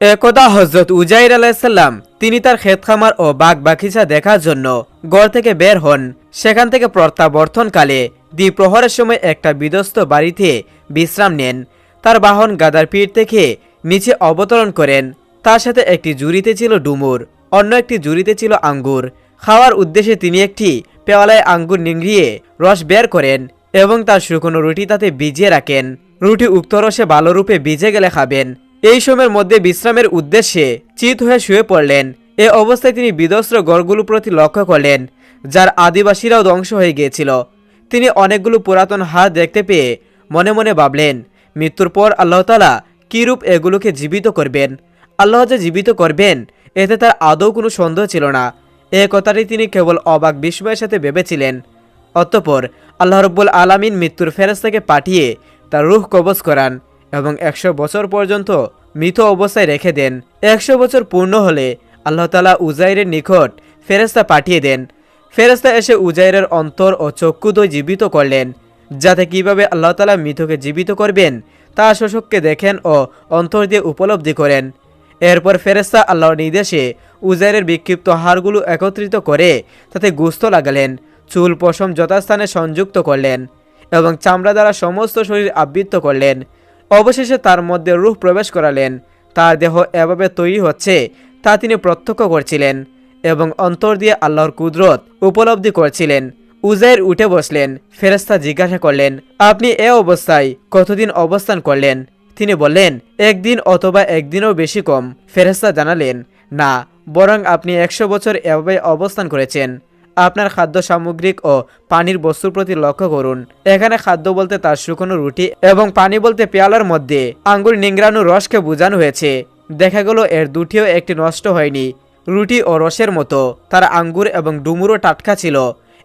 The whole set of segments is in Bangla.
একদা হজরত উজাইর আলাইসাল্লাম তিনি তার ক্ষেত খামার ও বাঘ বাগিচা দেখার জন্য গড় থেকে বের হন। সেখান থেকে প্রত্যাবর্তনকালে দ্বিপ্রহরের সময় একটা বিধ্বস্ত বাড়িতে বিশ্রাম নেন। তার বাহন গাদার পিঠ থেকে নিচে অবতরণ করেন। তার সাথে একটি জুড়িতে ছিল ডুমুর, অন্য একটি জুড়িতে ছিল আঙ্গুর। খাওয়ার উদ্দেশ্যে তিনি একটি পেওয়ালায় আঙ্গুর নিংড়িয়ে রস বের করেন এবং তার শুকনো রুটি তাতে ভিজিয়ে রাখেন। রুটি উক্ত রসে ভালোরূপে ভিজে গেলে খাবেন। এই সময়ের মধ্যে বিশ্রামের উদ্দেশ্যে চিত হয়ে শুয়ে পড়লেন। এ অবস্থায় তিনি বিধ্বস্ত গড়গুলোর প্রতি লক্ষ্য করলেন, যার আদিবাসীরাও ধ্বংস হয়ে গিয়েছিল। তিনি অনেকগুলো পুরাতন হাত দেখতে পেয়ে মনে মনে ভাবলেন, মৃত্যুর পর আল্লাহতালা কীরূপ এগুলোকে জীবিত করবেন? আল্লাহ যে জীবিত করবেন, এতে তার আদৌ কোনো সন্দেহ ছিল না। এ কথাটি তিনি কেবল অবাক বিস্ময়ের সাথে ভেবেছিলেন। অতঃপর আল্লাহ রব্বুল আলামিন মৃত্যুর ফেরেস্তাকে পাঠিয়ে তার রুহ কবজ করান। এবং একশো বছর পর্যন্ত মৃত অবস্থায় রেখে দেন। একশো বছর পূর্ণ হলে আল্লাহ তালা উজাইরের নিকট ফেরেস্তা পাঠিয়ে দেন। ফেরেস্তা এসে উজাইরের অন্তর ও চক্ষুদয় জীবিত করলেন। যাতে কীভাবে আল্লাহ তালা মৃতকে জীবিত করবেন, তা শোষককে দেখেন ও অন্তর দিয়ে উপলব্ধি করেন। এরপর ফেরেস্তা আল্লাহর নির্দেশে উজাইরের বিক্ষিপ্ত হাড়গুলো একত্রিত করে তাতে গুস্ত লাগালেন, চুল পশম যথাস্থানে সংযুক্ত করলেন এবং চামড়া দ্বারা সমস্ত শরীর আবৃত করলেন। অবশেষে তার মধ্যে রূহ প্রবেশ করালেন। তার দেহ এভাবে তৈরি হচ্ছে, তা তিনি প্রত্যক্ষ করছিলেন এবং অন্তর দিয়ে আল্লাহর কুদরত উপলব্ধি করছিলেন। উজাইর উঠে বসলেন ফেরেস্তা জিজ্ঞাসা করলেন, আপনি এ অবস্থায় কতদিন অবস্থান করলেন? তিনি বললেন, একদিন অথবা একদিনও বেশি কম। ফেরেস্তা জানালেন, না, বরং আপনি একশো বছর এভাবে অবস্থান করেছেন। আপনার খাদ্য সামগ্রিক ও পানির বস্তুর প্রতি লক্ষ্য করুন। এখানে খাদ্য বলতে তার শুকনো রুটি এবং পানি বলতে পেয়ালার মধ্যে আঙ্গুর নিংড়ানো রসকে বোঝানো হয়েছে। দেখা গেল এর দুটিও একটি নষ্ট হয়নি। রুটি ও রসের মতো তার আঙ্গুর এবং ডুমুরও টাটকা ছিল।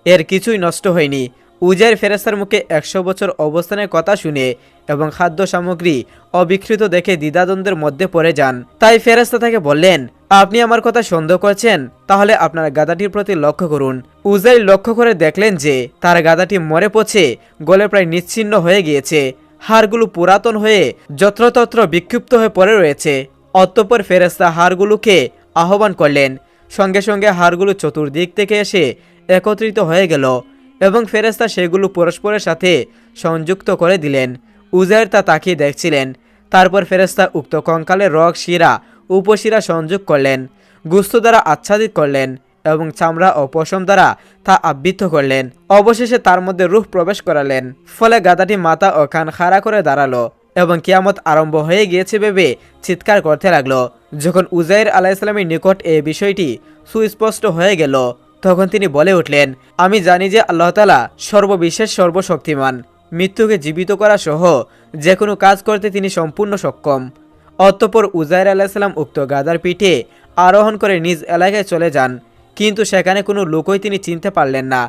এর কিছুই নষ্ট হয়নি। উজাইর ফেরেস্তার মুখে একশো বছর অবস্থানের কথা শুনে এবং খাদ্য সামগ্রী অবিকৃত দেখে দ্বিধাদ্বন্দ্বের মধ্যে পড়ে যান। তাই ফেরেস্তা তাকে বললেন আপনি আমার কথা সন্দেহ করছেন, তাহলে আপনার গাদাটির প্রতি লক্ষ্য করুন। উজাই লক্ষ্য করে দেখলেন যে, তার গাদাটি মরে পচে গলে প্রায় নিচ্ছিন্ন হয়ে গিয়েছে। হাড়গুলো পুরাতন হয়ে যত্রতত্র বিক্ষিপ্ত হয়ে পড়ে রয়েছে। অতঃপর ফেরেস্তা হাড়গুলোকে আহ্বান করলেন। সঙ্গে সঙ্গে হাড়গুলো চতুর্দিক থেকে এসে একত্রিত হয়ে গেল এবং ফেরেস্তা সেগুলো পরস্পরের সাথে সংযুক্ত করে দিলেন। উজাইর তা তাকিয়ে দেখছিলেন। তারপর ফেরেস্তা উক্ত কঙ্কালের রগ, শিরা উপশিরা সংযোগ করলেন, গুস্ত দ্বারা আচ্ছাদিত করলেন এবং চামড়া ও পশম দ্বারা তা আবৃত করলেন। অবশেষে তার মধ্যে রূহ প্রবেশ করালেন। ফলে গাদাটি মাথা ও কান খাড়া করে দাঁড়াল এবং কিয়ামত আরম্ভ হয়ে গিয়েছে ভেবে চিৎকার করতে লাগল। যখন উজাইর আলাইসালামের নিকট এ বিষয়টি সুস্পষ্ট হয়ে গেল, তখন তিনি বলে উঠলেন, আমি জানি যে আল্লাহ তালা সর্ববিশেষ সর্বশক্তিমান। মৃত্যুকে জীবিত করা সহ যে কোনো কাজ করতে তিনি সম্পূর্ণ সক্ষম। অতঃপর উজাইর আলাহিসাল্লাম উক্ত গাদার পিঠে আরোহণ করে নিজ এলাকায় চলে যান। কিন্তু সেখানে কোনো লোকই তিনি চিনতে পারলেন না,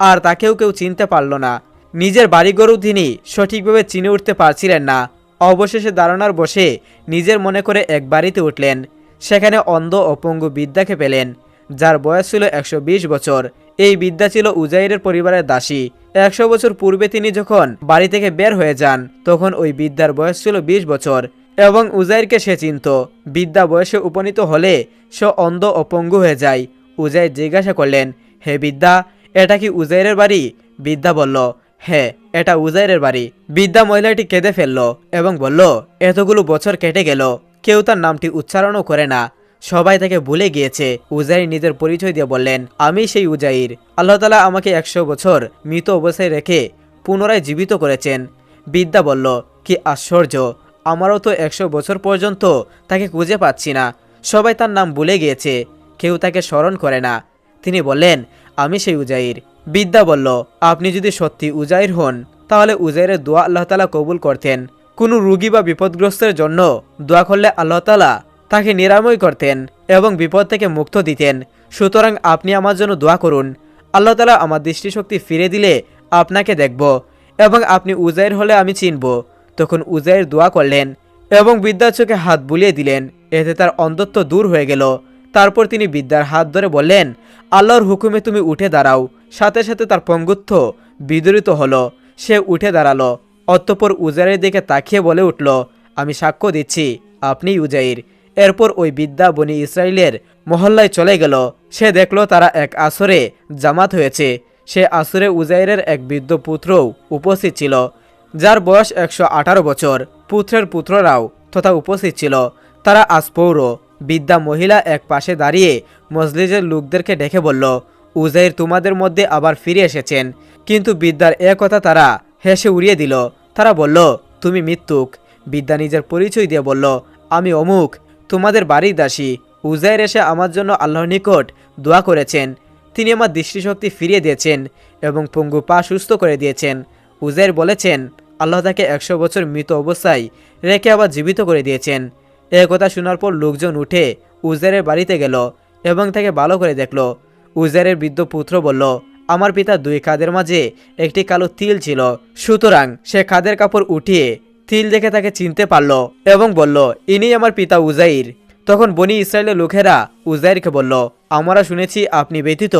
আর তাকেও কেউ চিনতে পারল না। নিজের বাড়িগরু তিনি সঠিকভাবে চিনে উঠতে পারছিলেন না। অবশেষে দাঁড়ানোর বসে নিজের মনে করে এক বাড়িতে উঠলেন। সেখানে অন্ধ ও পঙ্গু বিদ্যাকে পেলেন, যার বয়স ছিল একশো বিশ বছর। এই বিদ্যা ছিল উজাইরের পরিবারের দাসী। একশো বছর পূর্বে তিনি যখন বাড়ি থেকে বের হয়ে যান, তখন ওই বিদ্যার বয়স ছিল ২০ বছর। এবং উজাইরকে সে চিনত। বিদ্যা বয়সে উপনীত হলে সে অন্ধ ও পঙ্গু হয়ে যায়। উজাইর জিজ্ঞাসা করলেন, হে বিদ্যা, এটা কি উজাইরের বাড়ি? বিদ্যা বলল হ্যাঁ এটা উজাইরের বাড়ি। বিদ্যা মহিলাটি কেঁদে ফেলল এবং বলল, এতগুলো বছর কেটে গেল, কেউ তার নামটি উচ্চারণও করে না। সবাই তাকে ভুলে গিয়েছে। উজাইর নিজের পরিচয় দিয়ে বললেন, আমি সেই উজাইর। আল্লাহ তালা আমাকে একশো বছর মৃত অবস্থায় রেখে পুনরায় জীবিত করেছেন। বিদ্যা বলল, কি আশ্চর্য! আমারও তো একশো বছর পর্যন্ত তাকে খুঁজে পাচ্ছি না। সবাই তার নাম ভুলে গিয়েছে। কেউ তাকে স্মরণ করে না। তিনি বললেন, আমি সেই উজাইর। বিদ্যা বলল, আপনি যদি সত্যি উজাইর হন, তাহলে উজাইরের দোয়া আল্লাহ তালা কবুল করতেন। কোনো রুগী বা বিপদগ্রস্তের জন্য দোয়া করলে আল্লাহ তালা তাকে নিরাময় করতেন এবং বিপদ থেকে মুক্ত দিতেন। সুতরাং আপনি আমার জন্য দোয়া করুন। আল্লাহ তালা আমার দৃষ্টিশক্তি ফিরে দিলে আপনাকে দেখব এবং আপনি উজাইর হলে আমি চিনব। তখন উজাইর দোয়া করলেন এবং বিদ্যার চোখে হাত বুলিয়ে দিলেন। এতে তার অন্ধত্ব দূর হয়ে গেল। তারপর তিনি বিদ্যার হাত ধরে বললেন, আল্লাহর হুকুমে তুমি উঠে দাঁড়াও। সাথে সাথে তার পঙ্গুত্ব বিদরিত হলো। সে উঠে দাঁড়াল। অতঃপর উজাইরের দিকে তাকিয়ে বলে উঠল, আমি সাক্ষ্য দিচ্ছি, আপনি উজাইর। এরপর ওই বিদ্যা বনি ইসরায়েলের মহল্লায় চলে গেল। সে দেখল তারা এক আসরে জামাত হয়েছে। সে আসরে উজাইরের এক বৃদ্ধ পুত্রও উপস্থিত ছিল। যার বয়স একশো আঠারো বছর। পুত্রের পুত্ররাও তথা উপস্থিত ছিল। তারা আজ পৌর। বিদ্যা মহিলা এক পাশে দাঁড়িয়ে মজলিজের লোকদেরকে ডেকে বলল, উজাইর তোমাদের মধ্যে আবার ফিরে এসেছেন। কিন্তু বিদ্যার এ কথা তারা হেসে উড়িয়ে দিল। তারা বলল, তুমি মৃত্যুক। বিদ্যা নিজের পরিচয় দিয়ে বলল, আমি অমুক। তোমাদের বাড়ির দাসী। উজাইর এসে আমার জন্য আল্লাহর নিকট দোয়া করেছেন। তিনি আমার দৃষ্টিশক্তি ফিরিয়ে দিয়েছেন এবং পঙ্গু পা সুস্থ করে দিয়েছেন। উজাইর বলেছেন আল্লাহ তাকে একশো বছর মৃত অবস্থায় রেখে আবার জীবিত করে দিয়েছেন। এ কথা শোনার পর লোকজন উঠে উজাইরের বাড়িতে গেল এবং তাকে ভালো করে দেখল। উজাইরের বৃদ্ধ পুত্র বলল, আমার পিতা দুই খাদের মাঝে একটি কালো তিল ছিল। সুতরাং সে খাদের কাপড় উঠিয়ে তিল দেখে তাকে চিনতে পারল এবং বলল ইনি আমার পিতা উজাইর। তখন বনি ইসরায়েলের লোকেরা উজাইরকে বলল, আমরা শুনেছি আপনি ব্যতীত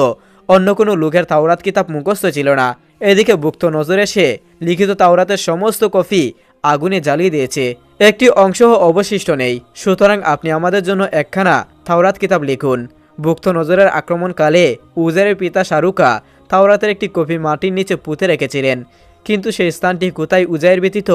অন্য কোনো লোকের তাওরাত কিতাব মুখস্থ ছিল না। এদিকে বুক্ত নজরে সে লিখিত তাওরাতের সমস্ত কফি আগুনে জ্বালিয়ে দিয়েছে। একটি অংশ অবশিষ্ট নেই। সুতরাং আপনি আমাদের জন্য একখানা তাওরাত কিতাব লিখুন। বুক্ত নজরের আক্রমণকালে উজারের পিতা শাহরুখা তাওরাতের একটি কপি মাটির নিচে পুঁতে রেখেছিলেন। কিন্তু সেই স্থানটি কোথায় উজাইর ব্যতীত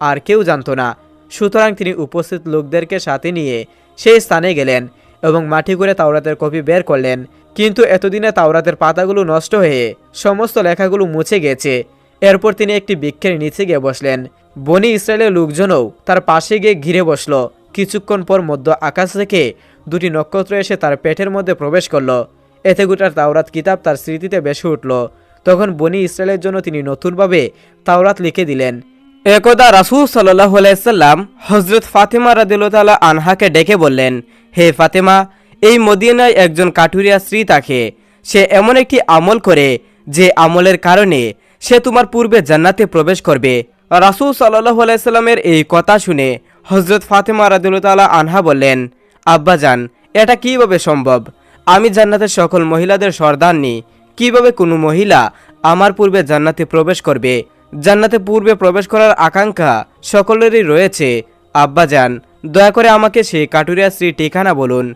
আর কেউ জানতো না। সুতরাং তিনি উপস্থিত লোকদেরকে সাথে নিয়ে সেই স্থানে গেলেন এবং মাটি করে তাওরাতের কপি বের করলেন। কিন্তু এতদিনে তাওরাতের পাতাগুলো নষ্ট হয়ে সমস্ত লেখাগুলো মুছে গেছে। এরপর তিনি একটি বৃক্ষের নিচে গিয়ে বসলেন। বনি ইসরায়েলের লোকজনও তার পাশে গিয়ে ঘিরে বসল। কিছুক্ষণ পর মধ্য আকাশ থেকে দুটি নক্ষত্র এসে তার পেটের মধ্যে প্রবেশ করল। এতে গোটার তাওরাত কিতাব তার স্মৃতিতে বেসে উঠল। তখন বনি ইসরায়েলের জন্য তিনি নতুনভাবে তাওরাত লিখে দিলেন। একদা রাসুল সাল্লাহ আলাইসাল্লাম হজরত ফাতেমা রাদিল্লা আনহাকে ডেকে বললেন, হে ফাতেমা এই মদিনায় একজন কাঠুরিয়া স্ত্রী থাকে। সে এমন একটি আমল করে যে আমলের কারণে সে তোমার পূর্বে জান্নাতে প্রবেশ করবে। রাসুল সাল্লাহ আলাইসাল্লামের এই কথা শুনে হজরত ফাতেমা রাদিল্লা আনহা বললেন আব্বাজান এটা কীভাবে সম্ভব? আমি জান্নাতের সকল মহিলাদের সর্দাননি কীভাবে কোনো মহিলা আমার পূর্বে জান্নাতে প্রবেশ করবে? জান্নাতে পূর্বে প্রবেশ করার আকাঙ্ক্ষা সকলেরই রয়েছে। আব্বাজান দয়া করে আমাকে সেই কাটুরিয়া স্ত্রী ঠিকানা বলুন।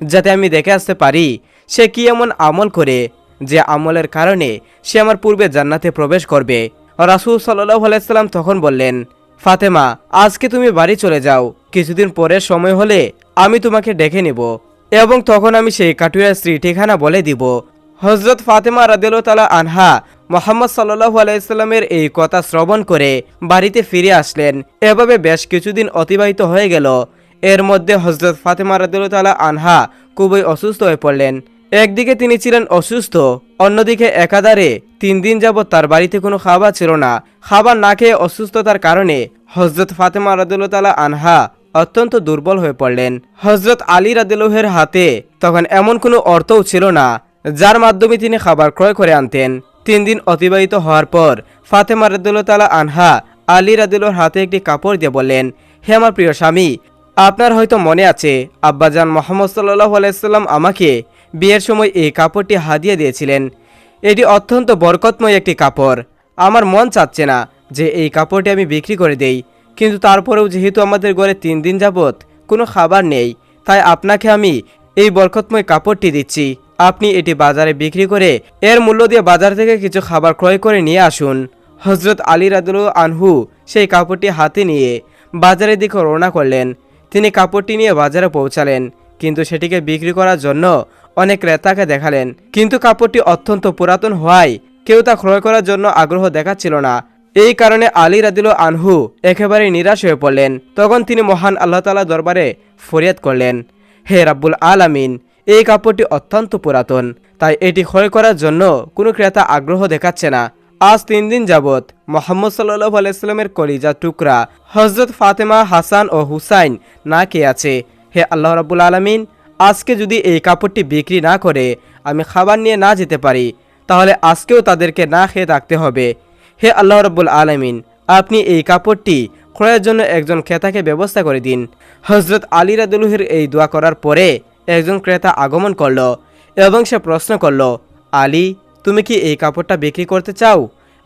যাতে আমি দেখে আসতে পারি সে কি এমন আমল করে যে আমলের কারণে সে আমার পূর্বে জান্নাতে প্রবেশ করবে। রাসুল সাল্লাহ আলাইসাল্লাম তখন বললেন, ফাতেমা, আজকে তুমি বাড়ি চলে যাও। কিছুদিন পরে সময় হলে আমি তোমাকে ডেকে নেব এবং তখন আমি সেই কাটুরিয়া স্ত্রী ঠিকানা বলে দিব। হজরত ফাতেমা রাদেল তালা আনহা মোহাম্মদ সাল্লাহ আলাইস্লামের এই কথা শ্রবণ করে বাড়িতে ফিরে আসলেন। এভাবে বেশ কিছুদিন অতিবাহিত হয়ে গেল। এর মধ্যে হজরত ফাতেমা রাদেল তালা আনহা খুবই অসুস্থ হয়ে পড়লেন। একদিকে তিনি ছিলেন অসুস্থ, অন্যদিকে একাধারে তিন দিন যাবৎ তার বাড়িতে কোনো খাবার ছিল না। খাবার না খেয়ে অসুস্থতার কারণে হজরত ফাতেমা রাদুল্লাহ আনহা অত্যন্ত দুর্বল হয়ে পড়লেন। হজরত আলী রাদিলহের হাতে তখন এমন কোনো অর্থও ছিল না, যার মাধ্যমে তিনি খাবার ক্রয় করে আনতেন। তিন দিন অতিবাহিত হওয়ার পর ফাতেমা রাদুল্লাহ আনহা আলী রাদিলোর হাতে একটি কাপড় দিয়ে বললেন, হে আমার প্রিয় স্বামী আপনার হয়তো মনে আছে, আব্বাজান মোহাম্মদ সাল্লাহ আলাইসাল্লাম আমাকে বিয়ের সময় এই কাপড়টি হাদিয়ে দিয়েছিলেন। এটি অত্যন্ত বরকতময় একটি কাপড়। আমার মন চাচ্ছে না যে এই কাপড়টি আমি বিক্রি করে দেই, কিন্তু তারপরেও যেহেতু আমাদের ঘরে তিন দিন যাবৎ কোনো খাবার নেই, তাই আপনাকে আমি এই বরকতময় কাপড়টি দিচ্ছি। আপনি এটি বাজারে বিক্রি করে এর মূল্য দিয়ে বাজার থেকে কিছু খাবার ক্রয় করে নিয়ে আসুন। হজরত আলী রাদুল আনহু সেই কাপড়টি হাতে নিয়ে বাজারের দিকে রওনা করলেন। তিনি কাপড়টি নিয়ে বাজারে পৌঁছালেন, কিন্তু সেটিকে বিক্রি করার জন্য অনেক ক্রেতাকে দেখালেন। কিন্তু কাপড়টি অত্যন্ত পুরাতন হওয়ায় কেউ তা ক্রয় করার জন্য আগ্রহ দেখাচ্ছিল না। এই কারণে আলী রাদিল আনহু একেবারে নিরাশ হয়ে পড়লেন। তখন তিনি মহান আল্লাহ তালা দরবারে ফরিয়াদ করলেন, হে রাব্বুল আলামিন, এই কাপড়টি অত্যন্ত পুরাতন, তাই এটি ক্রয় করার জন্য কোনো ক্রেতা আগ্রহ দেখাচ্ছে না। আজ তিন দিন যাবৎ মোহাম্মদ সাল্লাহ আলাইস্লামের কলিজা টুকরা হজরত ফাতেমা, হাসান ও হুসাইন না কে আছে। হে আল্লাহ রাব্বুল আলমিন, আজকে যদি এই কাপড়টি বিক্রি না করে আমি খাবার নিয়ে না যেতে পারি, তাহলে আজকেও তাদেরকে না খেয়ে থাকতে হবে। হে আল্লাহ রব্বুল আলমিন, আপনি এই কাপড়টি ক্রয়ের জন্য একজন ক্রেতাকে ব্যবস্থা করে দিন। হজরত আলী রাদুলুহের এই দোয়া করার পরে একজন ক্রেতা আগমন করল এবং সে প্রশ্ন করল, আলী তুমি কি এই কাপড়টা বিক্রি করতে চাও?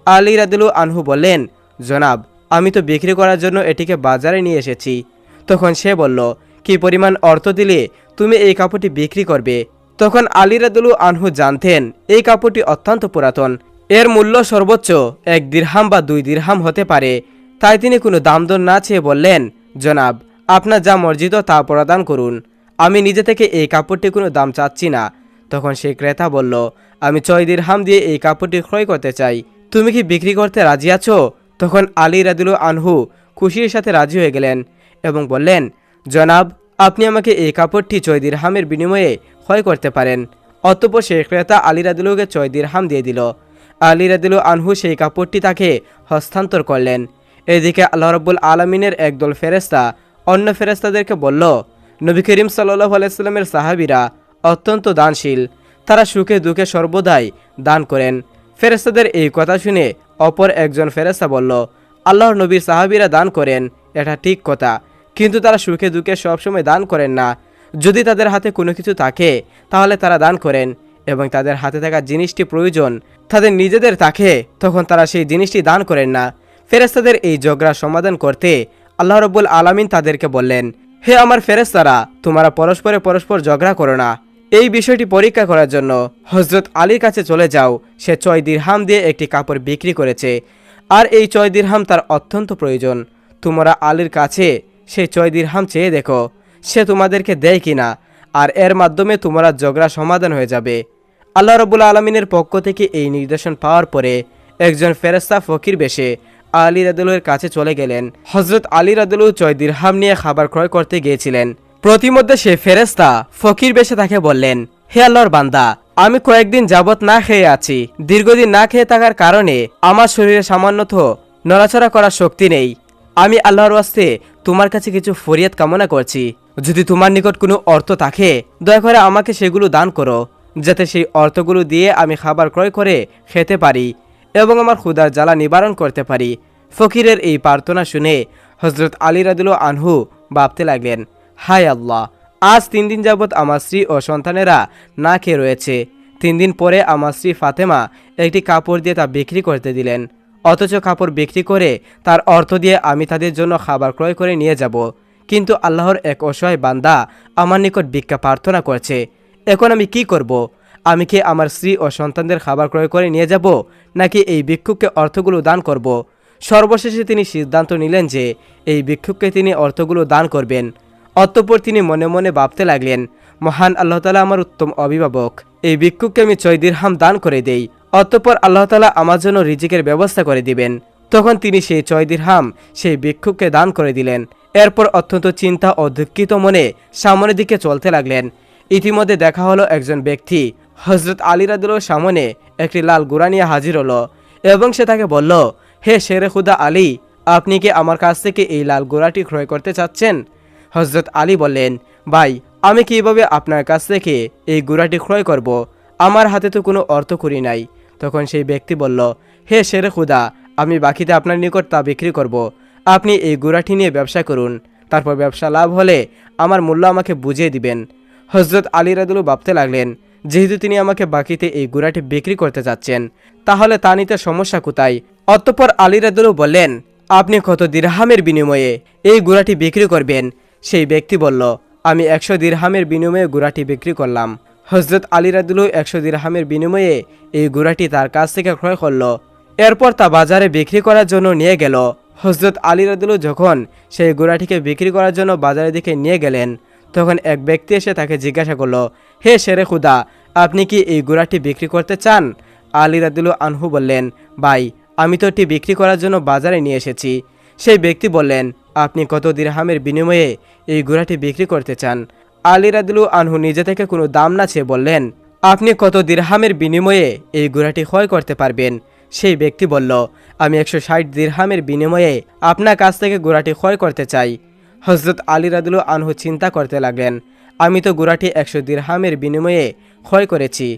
আলী রাদিলু আনহু বললেন, জনাব, আমি তো বিক্রি করার জন্য এটিকে বাজারে নিয়ে এসেছি। তখন সে বলল, কি পরিমাণ অর্থ দিলে তুমি এই কাপড়টি বিক্রি করবে? তখন আলী রাদুলু আনহু জানতেন, এই কাপড়টি অত্যন্ত পুরাতন। এর মূল্য সর্বোচ্চ এক দিরহাম বা দুই দিরহাম হতে পারে। তাই তিনি কোনো দাম দর না চেয়ে বললেন, জনাব, আপনার যা মর্জিত তা প্রদান করুন। আমি নিজে থেকে এই কাপড়টি কোনো দাম চাচ্ছি না। তখন সেই ক্রেতা বলল আমি ছয় দিরহাম দিয়ে এই কাপড়টি ক্রয় করতে চাই। তুমি কি বিক্রি করতে রাজি আছো? তখন আলী রাদিলু আনহু খুশির সাথে রাজি হয়ে গেলেন এবং বললেন, জনাব, আপনি আমাকে এই কাপড়টি ছয় দিরহামের বিনিময়ে ক্রয় করতে পারেন। অতঃপর সেই ক্রেতা আলী রাদিলুকে ছয় দিরহাম দিয়ে দিল। আলী রাদিলু আনহু সেই কাপড়টি তাকে হস্তান্তর করলেন। এদিকে আল্লাহ রব্বুল আলমিনের একদল ফেরেস্তা অন্য ফেরেস্তাদেরকে বলল, নবী করিম সাল্লাহ আলাইস্লামের সাহাবিরা অত্যন্ত দানশীল। তারা সুখে দুঃখে সর্বদাই দান করেন। ফেরেস্তাদের এই কথা শুনে অপর একজন ফেরেস্তা বলল, আল্লাহর নবীর সাহাবিরা দান করেন, এটা ঠিক কথা। কিন্তু তারা সুখে দুঃখে সবসময় দান করেন না। যদি তাদের হাতে কোনো কিছু থাকে, তাহলে তারা দান করেন এবং তাদের হাতে থাকা জিনিসটি প্রয়োজন। তাদের নিজেদের থাকে, তখন তারা সেই জিনিসটি দান করেন না। ফেরেস্তাদের এই ঝগড়া সমাধান করতে আল্লাহ রব্বুল আলামিন তাদেরকে বললেন, হে আমার ফেরেস্তারা তোমরা পরস্পরে পরস্পর ঝগড়া করো না। এই বিষয়টি পরীক্ষা করার জন্য হজরত আলীর কাছে চলে যাও। সে ছয় দিরহাম দিয়ে একটি কাপড় বিক্রি করেছে। আর এই ছয় দিরহাম তার অত্যন্ত প্রয়োজন। তোমরা আলীর কাছে সেই ছয় দিরহাম চেয়ে দেখো, সে তোমাদেরকে দেয় কিনা, আর এর মাধ্যমে তোমরা ঝগড়া সমাধান হয়ে যাবে। আল্লাহ রবুল্লা আলমিনের পক্ষ থেকে এই নির্দেশন পাওয়ার পরে একজন ফেরেস্তা ফকির বেশে আলী রাদুলের কাছে চলে গেলেন। হজরত আলী রাদুলু ছয় দিরহাম নিয়ে খাবার ক্রয় করতে গিয়েছিলেন। প্রতিমধ্যে সে ফেরেস্তা ফকির বেশে তাকে বললেন, হে আল্লাহর বান্দা, আমি কয়েকদিন যাবত না খেয়ে আছি। দীর্ঘদিন না খেয়ে থাকার কারণে আমার শরীরে সামান্যত নড়াচড়া করার শক্তি নেই। আমি আল্লাহর ওয়াস্তে তোমার কাছে কিছু ফরিয়াদ কামনা করছি। যদি তোমার নিকট কোনো অর্থ থাকে, দয়া করে আমাকে সেগুলো দান করো, যাতে সেই অর্থগুলো দিয়ে আমি খাবার ক্রয় করে খেতে পারি এবং আমার ক্ষুদার জ্বালা নিবারণ করতে পারি। ফকিরের এই প্রার্থনা শুনে হজরত আলী রাদুল আনহু ভাবতে লাগলেন হায় আল্লাহ, আজ তিন দিন যাবৎ আমার স্ত্রী ও সন্তানেরা না খেয়ে রয়েছে। তিন দিন পরে আমার স্ত্রী ফাতেমা একটি কাপড় দিয়ে তা বিক্রি করতে দিলেন। অথচ কাপড় বিক্রি করে তার অর্থ দিয়ে আমি তাদের জন্য খাবার ক্রয় করে নিয়ে যাব। কিন্তু আল্লাহর এক অসহায় বান্দা আমার নিকট ভিক্ষা প্রার্থনা করছে। এখন আমি কি করব? আমি কি আমার স্ত্রী ও সন্তানদের খাবার ক্রয় করে নিয়ে যাব, নাকি এই ভিক্ষুককে অর্থগুলো দান করব? সর্বশেষে তিনি সিদ্ধান্ত নিলেন যে, এই ভিক্ষুককে তিনি অর্থগুলো দান করবেন। অতঃপর তিনি মনে মনে ভাবতে লাগলেন, মহান আল্লাহ তালা আমার উত্তম অভিভাবক। এই ভিক্ষুককে আমি ছয় দিরহাম দান করে দেই। অতঃপর আল্লাহ তালা আমার জন্য রিজিকের ব্যবস্থা করে দিবেন। তখন তিনি সেই ছয় দিরহাম সেই ভিক্ষুককে দান করে দিলেন। এরপর অত্যন্ত চিন্তা ও দুঃখিত মনে সামনের দিকে চলতে লাগলেন। ইতিমধ্যে দেখা হলো একজন ব্যক্তি হজরত আলী রাদুলোর সামনে একটি লাল গুড়া নিয়ে হাজির হলো এবং সে তাকে বলল, হে শেরে খুদা আলী, আপনি কি আমার কাছ থেকে এই লাল গোড়াটি ক্রয় করতে চাচ্ছেন? হজরত আলী বললেন, ভাই, আমি কীভাবে আপনার কাছ থেকে এই গুড়াটি ক্রয় করব? আমার হাতে তো কোনো অর্থ করি নাই। তখন সেই ব্যক্তি বলল, হে শেরে খুদা, আমি বাকিতে আপনার নিকট তা বিক্রি করব। আপনি এই গুড়াটি নিয়ে ব্যবসা করুন। তারপর ব্যবসা লাভ হলে আমার মূল্য আমাকে বুঝিয়ে দিবেন। হজরত আলী রাদুলু ভাবতে লাগলেন, যেহেতু তিনি আমাকে বাকিতে এই গুড়াটি বিক্রি করতে যাচ্ছেন, তাহলে তা নিতে সমস্যা কোথায়? অতঃপর আলী রাদুলু বললেন, আপনি কত দিরহামের বিনিময়ে এই গুড়াটি বিক্রি করবেন? সেই ব্যক্তি বলল, আমি একশো দিরহামের বিনিময়ে গুড়াটি বিক্রি করলাম। হজরত আলী রাদুলু একশো দিরহামের বিনিময়ে এই গুড়াটি তার কাছ থেকে ক্রয় করল। এরপর তা বাজারে বিক্রি করার জন্য নিয়ে গেল। হজরত আলী রাদুলু যখন সেই গুড়াটিকে বিক্রি করার জন্য বাজারের দিকে নিয়ে গেলেন, তখন এক ব্যক্তি এসে তাকে জিজ্ঞাসা করল, হে শেরে খুদা, আপনি কি এই গুড়াটি বিক্রি করতে চান? আলী রাদুলু আনহু বললেন, ভাই, আমি তো এটি বিক্রি করার জন্য বাজারে নিয়ে এসেছি। সেই ব্যক্তি বললেন আপনি কত দিরহামের বিনিময়ে এই গুড়াটি বিক্রি করতে চান? আলী রাদুলু আনহু নিজে থেকে কোনো দাম না চেয়ে বললেন, আপনি কত দিরহামের বিনিময়ে এই গুড়াটি ক্ষয় করতে পারবেন? সেই ব্যক্তি বলল, আমি একশো ষাট দিরহামের বিনিময়ে আপনার কাছ থেকে গোড়াটি ক্ষয় করতে চাই। হজরত আলী রাদুলু আনহু চিন্তা করতে লাগলেন, আমি তো গোড়াটি একশো দিরহামের বিনিময়ে ক্ষয় করেছি,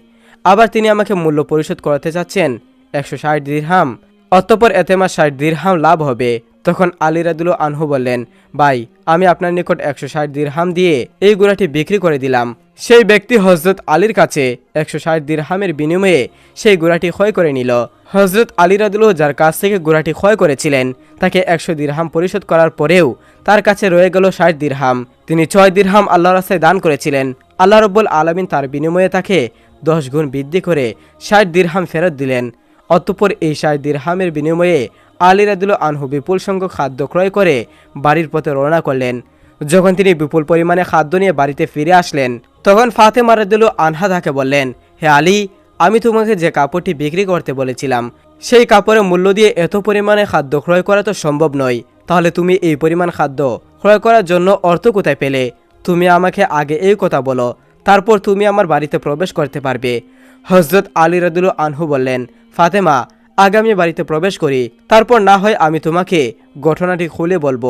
আবার তিনি আমাকে মূল্য পরিশোধ করতে চাচ্ছেন একশো ষাট দিরহাম, অতঃপর এতে আমার ষাট দিরহাম লাভ হবে। তখন আলী রাদুল আনহু বললেন, ভাই, আমি আপনার নিকট একশো ষাট দিরহাম দিয়ে এই গুড়াটি বিক্রি করে দিলাম। সেই ব্যক্তি হজরত আলীর কাছে একশো ষাট দিরহামের বিনিময়ে সেই গুড়াটি ক্ষয় করে নিল। হজরত আলী রাদুল যার কাছ থেকে গুড়াটি ক্ষয় করেছিলেন, তাকে একশো দিরহাম পরিশোধ করার পরেও তার কাছে রয়ে গেল ষাট দিরহাম। তিনি ছয় দিরহাম আল্লাহ রাস্তায় দান করেছিলেন। আল্লাহ রব্বুল আলমিন তার বিনিময়ে তাকে দশ গুণ বৃদ্ধি করে ষাট দিরহাম ফেরত দিলেন। অতঃপর এই ষাট দিরহামের বিনিময়ে আলী রাদুল আনহু বিপুল সংখ্যক খাদ্য ক্রয় করে বাড়ির পথে রওনা করলেন। যখন তিনি বিপুল পরিমাণে খাদ্য নিয়ে বাড়িতে ফিরে আসলেন, তখন ফাতেমা রাদুল আনহা তাকে বললেন, হে আলী, আমি তোমাকে যে কাপড়টি বিক্রি করতে বলেছিলাম, সেই কাপড়ের মূল্য দিয়ে এত পরিমাণে খাদ্য ক্রয় করা তো সম্ভব নয়। তাহলে তুমি এই পরিমাণ খাদ্য ক্রয় করার জন্য অর্থ কোথায় পেলে? তুমি আমাকে আগে এই কথা বলো, তারপর তুমি আমার বাড়িতে প্রবেশ করতে পারবে। হজরত আলী রাদুল আনহু বললেন, ফাতেমা আগে আমি বাড়িতে প্রবেশ করি, তারপর না হয় আমি তোমাকে ঘটনাটি খুলে বলব।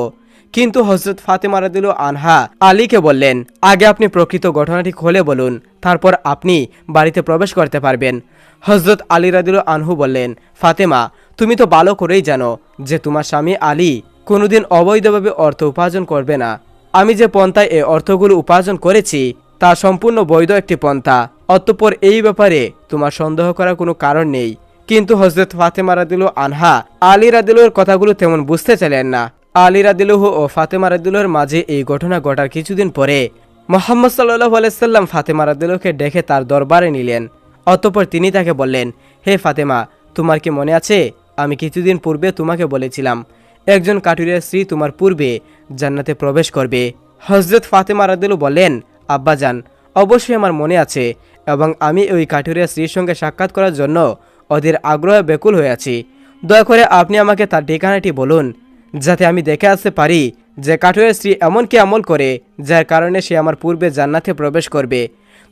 কিন্তু হজরত ফাতেমা রাদিল আনহা আলীকে বললেন, আগে আপনি প্রকৃত ঘটনাটি খুলে বলুন, তারপর আপনি বাড়িতে প্রবেশ করতে পারবেন। হজরত আলী রাদিল আনহু বললেন, ফাতেমা, তুমি তো ভালো করেই জানো যে তোমার স্বামী আলী কোনোদিন অবৈধভাবে অর্থ উপার্জন করবে না। আমি যে পন্থায় এই অর্থগুলো উপার্জন করেছি, তা সম্পূর্ণ বৈধ একটি পন্থা। অতঃপর এই ব্যাপারে তোমার সন্দেহ করার কোনো কারণ নেই। কিন্তু হজরত ফাতেমা রাদিল আনহা আলী রাদিলুর কথাগুলো তেমন বুঝতে চাইলেন না। আলী রাদিলুহ ও ফাতেমা রাদিলুর মাঝে এই ঘটনা ঘটার কিছুদিন পরে মোহাম্মদ সাল্লাহ আলাইসাল্লাম ফাতেমা রাদিলুকে ডেকে তার দরবারে নিলেন। অতঃপর তিনি তাকে বললেন, হে ফাতেমা, তোমার কি মনে আছে? আমি কিছুদিন পূর্বে তোমাকে বলেছিলাম, একজন কাটুরিয়ার স্ত্রী তোমার পূর্বে জান্নাতে প্রবেশ করবে। হজরত ফাতেমা রাদিলু বললেন, আব্বাজান, অবশ্যই আমার মনে আছে এবং আমি ওই কাঠুরিয়া স্ত্রীর সঙ্গে সাক্ষাৎ করার জন্য ওদের আগ্রহে বেকুল হয়ে আছি। দয়া করে আপনি আমাকে তার ঠিকানাটি বলুন, যাতে আমি দেখে আসতে পারি যে কাঠুরিয়া স্ত্রী এমন কি আমল করে, যার কারণে সে আমার পূর্বে জান্নাতে প্রবেশ করবে।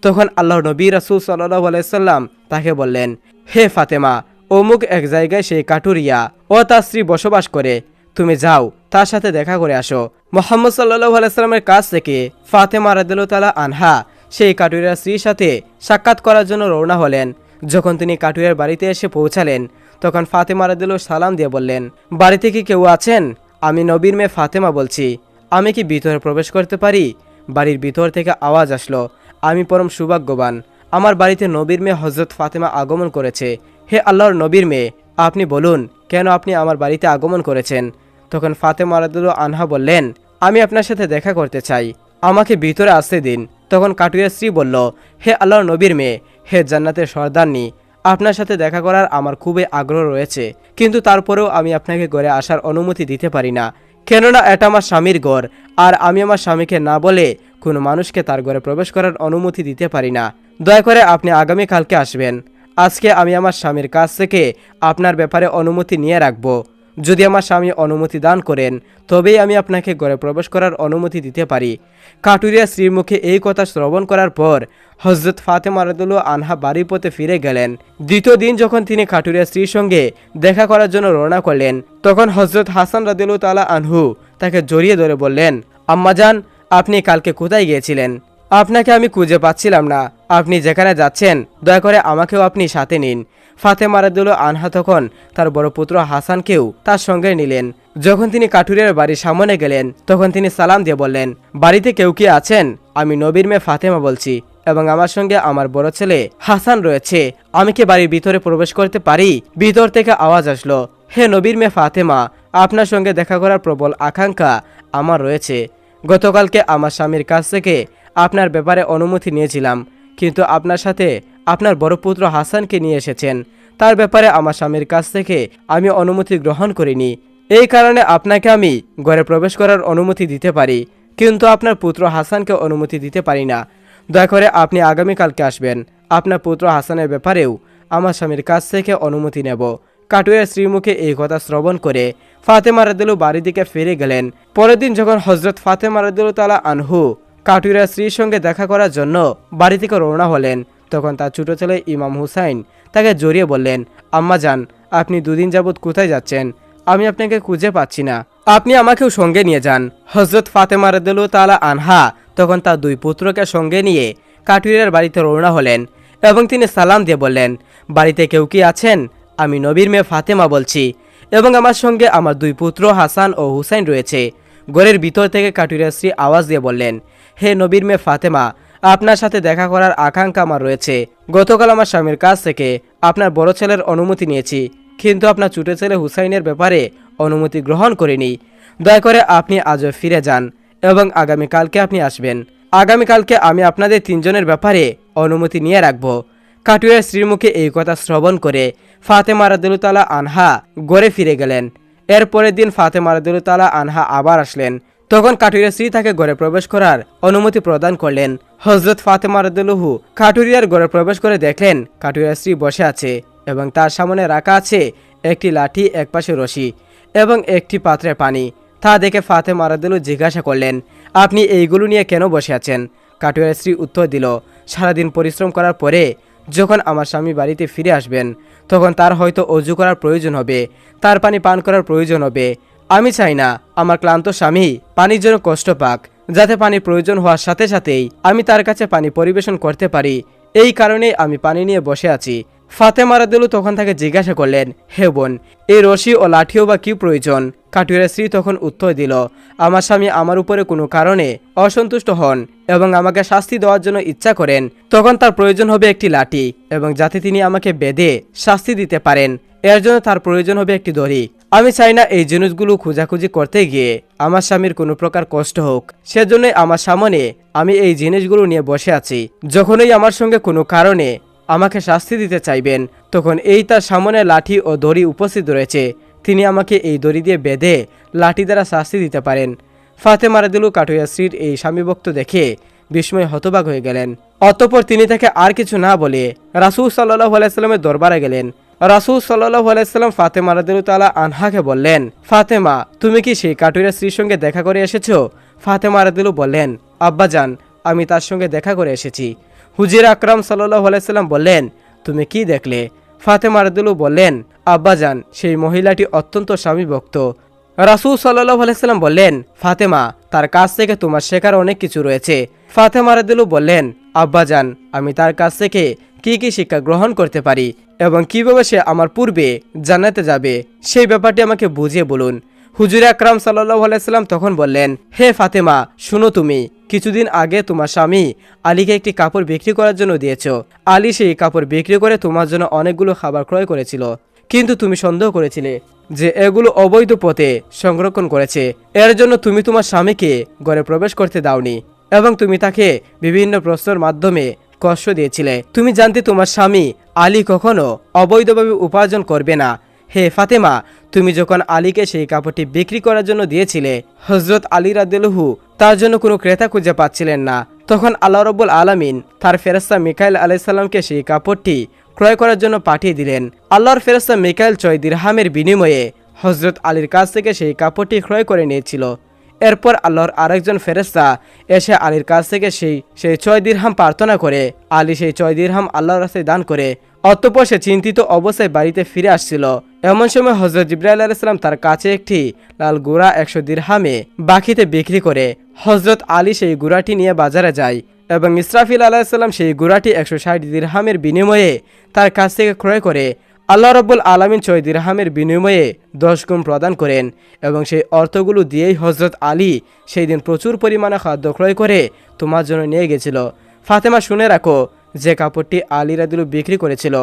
তখন আল্লাহ নবী রাসুল সাল্লাহ আলাইসাল্লাম তাকে বললেন, হে ফাতেমা, অমুক এক জায়গায় সেই কাঠুরিয়া ও তার স্ত্রী বসবাস করে। তুমি যাও, তার সাথে দেখা করে আসো। মোহাম্মদ সাল্লাহ আলাইস্লামের কাছ থেকে ফাতেমা রাদিল্লা আনহা সেই কাটুরিয়ার স্ত্রীর সাথে সাক্ষাৎ করার জন্য রওনা হলেন। যখন তিনি কাটুরিয়ার বাড়িতে এসে পৌঁছালেন, তখন ফাতেমা রাদিল সালাম দিয়ে বললেন, বাড়িতে কি কেউ আছেন? আমি নবীর মেয়ে ফাতেমা বলছি। আমি কি ভিতরে প্রবেশ করতে পারি? বাড়ির ভিতর থেকে আওয়াজ আসলো, আমি পরম সৌভাগ্যবান। আমার বাড়িতে নবীর মেয়ে হজরত ফাতেমা আগমন করেছে। হে আল্লাহর নবীর মেয়ে, আপনি বলুন, কেন আপনি আমার বাড়িতে আগমন করেছেন? তখন ফাতেমা রাদুল আনহা বললেন, আমি আপনার সাথে দেখা করতে চাই। আমাকে ভিতরে আসতে দিন। তখন কাটুরিয়ার স্ত্রী বলল, হে আল্লাহর নবীর মেয়ে, হে জান্নাতের সর্দারনি, আপনার সাথে দেখা করার আমার খুবই আগ্রহ রয়েছে, কিন্তু তারপরেও আমি আপনাকে ঘরে আসার অনুমতি দিতে পারি না। কেননা এটা আমার স্বামীর ঘর, আর আমি আমার স্বামীকে না বলে কোনো মানুষকে তার ঘরে প্রবেশ করার অনুমতি দিতে পারি না। দয়া করে আপনি আগামীকালকে আসবেন। আজকে আমি আমার স্বামীর কাছ থেকে আপনার ব্যাপারে অনুমতি নিয়ে রাখব। যদি আমার স্বামী অনুমতি দান করেন, তবেই আমি আপনাকে ঘরে প্রবেশ করার অনুমতি দিতে পারি। কাটুরিয়া স্ত্রীর মুখে এই কথা শ্রবণ করার পর হজরত ফাতেমা রাদুল্লাহ আনহা বাড়ির পথে ফিরে গেলেন। দ্বিতীয় দিন যখন তিনি কাটুরিয়া স্ত্রীর সঙ্গে দেখা করার জন্য রওনা করলেন, তখন হজরত হাসান রাদিল্লু তালা আনহু তাকে জড়িয়ে ধরে বললেন আম্মাজান আপনি কালকে কোথায় গিয়েছিলেন? আপনাকে আমি খুঁজে পাচ্ছিলাম না। আপনি যেখানে যাচ্ছেন, দয়া করে আমাকেও আপনি সাথে নিন। ফাতেমা রাদুল আনহা তখন তার বড় পুত্র হাসানকেও তার সঙ্গে নিলেন। যখন তিনি কাঠুরিয়ার বাড়ির সামনে গেলেন, তখন তিনি সালাম দিয়ে বললেন, বাড়িতে কেউ কি আছেন? আমি নবীর মেয়ে ফাতেমা বলছি এবং আমার সঙ্গে আমার বড় ছেলে হাসান রয়েছে। আমি কি বাড়ির ভিতরে প্রবেশ করতে পারি? ভিতর থেকে আওয়াজ আসলো, হে নবীর মেয়ে ফাতেমা, আপনার সঙ্গে দেখা করার প্রবল আকাঙ্ক্ষা আমার রয়েছে। গতকালকে আমার স্বামীর কাছ থেকে আপনার ব্যাপারে অনুমতি নিয়েছিলাম, কিন্তু আপনার সাথে আপনার বড় পুত্র হাসানকে নিয়ে এসেছেন। তার ব্যাপারে আমার স্বামীর কাছ থেকে আমি অনুমতি গ্রহণ করিনি। এই কারণে আপনাকে আমি ঘরে প্রবেশ করার অনুমতি দিতে পারি, কিন্তু আপনার পুত্র হাসানকে অনুমতি দিতে পারি না। দয়া করে আপনি আগামীকালকে আসবেন। আপনার পুত্র হাসানের ব্যাপারেও আমার স্বামীর কাছ থেকে অনুমতি নেব। কাটুয়ের শ্রীমুখে এই কথা শ্রবণ করে ফাতেমা রাদিলু বাড়ির দিকে ফিরে গেলেন। পরের দিন যখন হজরত ফাতেমা রাদিলু তালা আনহু কাটুরিয়া স্ত্রীর সঙ্গে দেখা করার জন্য বাড়ি থেকে রওনা হলেন তখন তার ছোট ছেলে ইমাম হুসাইন তাকে জড়িয়ে বললেন, আম্মা যান, আপনি দুদিন যাবৎ কোথায় যাচ্ছেন? আমি আপনাকে খুঁজে পাচ্ছি না। আপনি আমাকেও সঙ্গে নিয়ে যান। হজরত ফাতেমা রদুল্লু তালা আনহা তখন তার দুই পুত্রকে সঙ্গে নিয়ে কাটুরিয়ার বাড়িতে রওনা হলেন এবং তিনি সালাম দিয়ে বললেন, বাড়িতে কেউ কি আছেন? আমি নবীর মেয়ে ফাতেমা বলছি এবং আমার সঙ্গে আমার দুই পুত্র হাসান ও হুসাইন রয়েছে। ঘরের ভিতর থেকে কাটুরিয়া স্ত্রী আওয়াজ দিয়ে বললেন, হে নবীর মেয়ে ফাতেমা আপনার সাথে দেখা করার আকাঙ্ক্ষা আমার রয়েছে। গতকাল আমার স্বামীর কাছ থেকে আপনার বড় ছেলের অনুমতি নিয়েছি, কিন্তু আপনার ছোট ছেলে হুসাইনের ব্যাপারে অনুমতি গ্রহণ করিনি। দয়া করে আপনি আজও ফিরে যান এবং আগামীকালকে আপনি আসবেন। আগামীকালকে আমি আপনাদের তিনজনের ব্যাপারে অনুমতি নিয়ে রাখব। কাটুয়ার স্ত্রীর মুখে এই কথা শ্রবণ করে ফাতেমা রাদুলতালা আনহা গড়ে ফিরে গেলেন। এর পরের দিন ফাতেমা রাদুলতালা আনহা আবার আসলেন। তখন কাটুরিয়ার স্ত্রী তাকে ঘরে প্রবেশ করার অনুমতি প্রদান করলেন। হজরত ফাতেমা রাদুলহু কাটুরিয়ার ঘরে প্রবেশ করে দেখলেন কাটুরিয়ার স্ত্রী বসে আছে এবং তার সামনে রাখা আছে একটি লাঠি একপাশে রশি এবং একটি পাত্রে পানি। তা দেখে ফাতে মারাদুলু জিজ্ঞাসা করলেন, আপনি এইগুলো নিয়ে কেন বসে আছেন? কাটুয়ার স্ত্রী উত্তর দিল, সারাদিন পরিশ্রম করার পরে যখন আমার স্বামী বাড়িতে ফিরে আসবেন, তখন তার হয়তো অজু করার প্রয়োজন হবে, তার পানি পান করার প্রয়োজন হবে আমি চাই না আমার ক্লান্ত স্বামী পানির জন্য কষ্ট পাক, যাতে পানির প্রয়োজন হওয়ার সাথে সাথেই আমি তার কাছে পানি পরিবেশন করতে পারি। এই কারণেই আমি পানি নিয়ে বসে আছি। ফাতেমা রাদিলু তখন তাকে জিজ্ঞাসা করলেন, হে বোন, এই রশি ও লাঠিও বা কি প্রয়োজন? কাটুরের স্ত্রী তখন উত্তর দিল, আমার স্বামী আমার উপরে কোনো কারণে অসন্তুষ্ট হন এবং আমাকে শাস্তি দেওয়ার জন্য ইচ্ছা করেন। তখন তার প্রয়োজন হবে একটি লাঠি এবং যাতে তিনি আমাকে বেঁধে শাস্তি দিতে পারেন। এর জন্য তার প্রয়োজন হবে একটি দড়ি। আমি চাই না এই জিনিসগুলো খোঁজাখুঁজি করতে গিয়ে আমার স্বামীর কোনো প্রকার কষ্ট হোক। সেজন্যই আমার সামনে আমি এই জিনিসগুলো নিয়ে বসে আছি। যখনই আমার সঙ্গে কোনো কারণে আমাকে শাস্তি দিতে চাইবেন, তখন এই তার সামনে লাঠি ও দড়ি উপস্থিত রয়েছে। তিনি আমাকে এই দড়ি দিয়ে বেঁধে লাঠি দ্বারা শাস্তি দিতে পারেন। ফাতে মারাদিলু কাটুয়া স্ত্রীর এই স্বামীভক্ত দেখে বিস্ময় হতবাক হয়ে গেলেন। অতঃপর তিনি তাকে আর কিছু না বলে রাসুল সাল্লাহ আলাইস্লামের দরবারে গেলেন। রাসুল সাল্লাহ আলাইসাল্লাম ফাতেমা রাদিলু তালা আনহাকে বললেন, ফাতেমা, তুমি কি সেই কাটুরিয়া স্ত্রীর সঙ্গে দেখা করে এসেছ? ফাতেমা রাদিলু বললেন আব্বাজান আমি তার সঙ্গে দেখা করে এসেছি। হুজির আকরাম সাল্লাহ আলাইসাল্লাম বললেন, তুমি কি দেখলে? ফাতেমা রাদিলু বললেন আব্বাজান সেই মহিলাটি অত্যন্ত স্বামীভক্ত রাসুল সাল্লাহ আলাইসাল্লাম বললেন, ফাতেমা, তার কাছ থেকে তোমার শেখার অনেক কিছু রয়েছে। ফাতেমা রাদিলু বললেন আব্বাজান আমি তার কাছ থেকে কি কি শিক্ষা গ্রহণ করতে পারি এবং কীভাবে সে আমার পূর্বে জানাতে যাবে? সেই ব্যাপারটি আমাকে বুঝিয়ে বলুন। হুজুর আকরাম সাল্লাহ আলাইসাল্লাম তখন বললেন, হে ফাতেমা, শুনো তুমি, কিছুদিন আগে তোমার স্বামী আলীকে একটি কাপড় বিক্রি করার জন্য দিয়েছ। আলী সেই কাপড় বিক্রি করে তোমার জন্য অনেকগুলো খাবার ক্রয় করেছিল। কিন্তু তুমি সন্দেহ করেছিলে যে এগুলো অবৈধ পথে সংরক্ষণ করেছে। এর জন্য তুমি তোমার স্বামীকে ঘরে প্রবেশ করতে দাওনি এবং তুমি তাকে বিভিন্ন প্রশ্নের মাধ্যমে কষ্ট দিয়েছিলে। তুমি জানতে তোমার স্বামী আলী কখনো অবৈধভাবে উপার্জন করবে না। হে ফাতেমা, তুমি যখন আলীকে সেই কাপড়টি বিক্রি করার জন্য দিয়েছিলে হজরত আলী রাদিলহু তার জন্য কোনো ক্রেতা খুঁজে পাচ্ছিলেন না। তখন আল্লাহ রব্বুল আলামিন তার ফেরস্তা মিকাইল আলাইসাল্লামকে সেই কাপড়টি ক্রয় করার জন্য পাঠিয়ে দিলেন। আল্লাহর ফেরস্তা মিকাইল চয় দিরহামের বিনিময়ে হজরত আলীর কাছ থেকে সেই কাপড়টি ক্রয় করে নিয়েছিল। এরপর আল্লাহর আরেকজন ফেরেস্তা এসে আলীর কাছ থেকে সেই সেই ছয় দিরহাম প্রার্থনা করে। আলী সেই ছয় দিরহাম আল্লাহর রাস্তায় দান করে। অতঃপর সে চিন্তিত অবস্থায় বাড়িতে ফিরে আসছিল। এমন সময় হজরত জিব্রাইল আলাইসালাম তার কাছে একটি লাল গুড়া একশো দিরহামে বাকিতে বিক্রি করে। হজরত আলী সেই গুড়াটি নিয়ে বাজারে যায় এবং ইসরাফিল আলাহিসাল্লাম সেই গুড়াটি একশো ষাট দিরহামের বিনিময়ে তার কাছ থেকে ক্রয় করে। আল্লাহ রব্বুল আলমিন ছয় দিরহামের বিনিময়ে দশ গুণ প্রদান করেন এবং সেই অর্থগুলো দিয়েই হজরত আলী সেই দিন প্রচুর পরিমাণে খাদ্য ক্রয় করে তোমার জন্য নিয়ে গেছিল। ফাতেমা শুনে রাখো, যে কাপড়টি আলী রাদিলু বিক্রি করেছিল,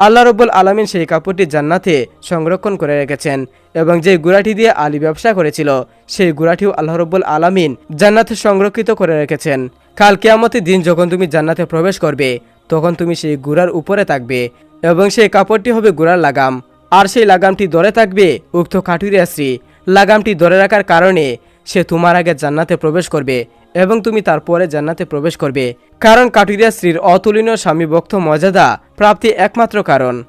আল্লাহ রব্বুল আলমিন সেই কাপড়টি জান্নাতে সংরক্ষণ করে রেখেছেন এবং যে গুড়াটি দিয়ে আলী ব্যবসা করেছিল, সেই গুড়াটিও আল্লাহ রব্বুল আলমিন জান্নাতে সংরক্ষিত করে রেখেছেন। কাল কেয়ামতের দিন যখন তুমি জান্নাতে প্রবেশ করবে, তখন তুমি সেই গুড়ার উপরে থাকবে। এবং সেই কাপড়টি হবে গোড়ার লাগাম। আর সেই লাগামটি ধরে থাকবে উক্ত কাঠুরিয়া স্ত্রী। লাগামটি ধরে রাখার কারণে সে তোমার আগে জান্নাতে প্রবেশ করবে এবং তুমি তারপরে জান্নাতে প্রবেশ করবে। কারণ কাঠুরিয়া স্ত্রীর অতুলনীয় স্বামী ভক্ত মর্যাদা প্রাপ্তি একমাত্র কারণ।